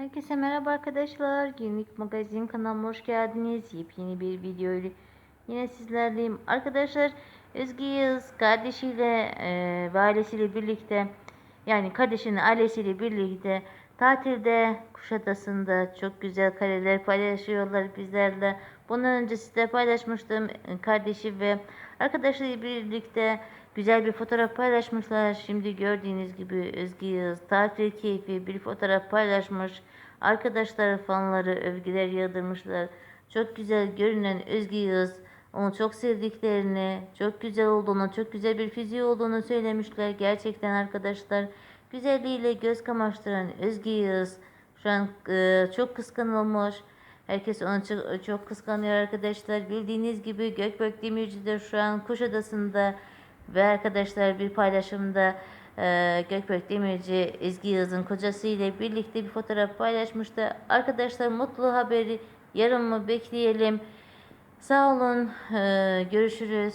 Herkese merhaba arkadaşlar. Günlük magazin kanalıma hoş geldiniz. Yepyeni bir video ile yine sizlerleyim. Arkadaşlar Özge Yağız kardeşiyle e, ve ailesiyle birlikte yani kardeşinin ailesiyle birlikte tatilde Kuşadası'nda çok güzel kareler paylaşıyorlar bizlerle. Bundan önce size paylaşmıştım e, kardeşi ve arkadaşlarıyla birlikte güzel bir fotoğraf paylaşmışlar. Şimdi gördüğünüz gibi Özge Yağız tatil keyfi bir fotoğraf paylaşmış. Arkadaşlar fanları övgüler yağdırmışlar. Çok güzel görünen Özge Yağız onu çok sevdiklerini, çok güzel olduğunu, çok güzel bir fiziği olduğunu söylemişler. Gerçekten arkadaşlar güzelliğiyle göz kamaştıran Özge Yağız şu an e, çok kıskanılmış. Herkes onu çok, çok kıskanıyor arkadaşlar. Bildiğiniz gibi Gökberk Demirci de şu an Kuşadası'nda ve arkadaşlar bir paylaşımda e, Gökberk Demirci Ezgi Yağız'ın kocası ile birlikte bir fotoğraf paylaşmıştı. Arkadaşlar mutlu haberi yarın mı bekleyelim. Sağ olun. e, görüşürüz.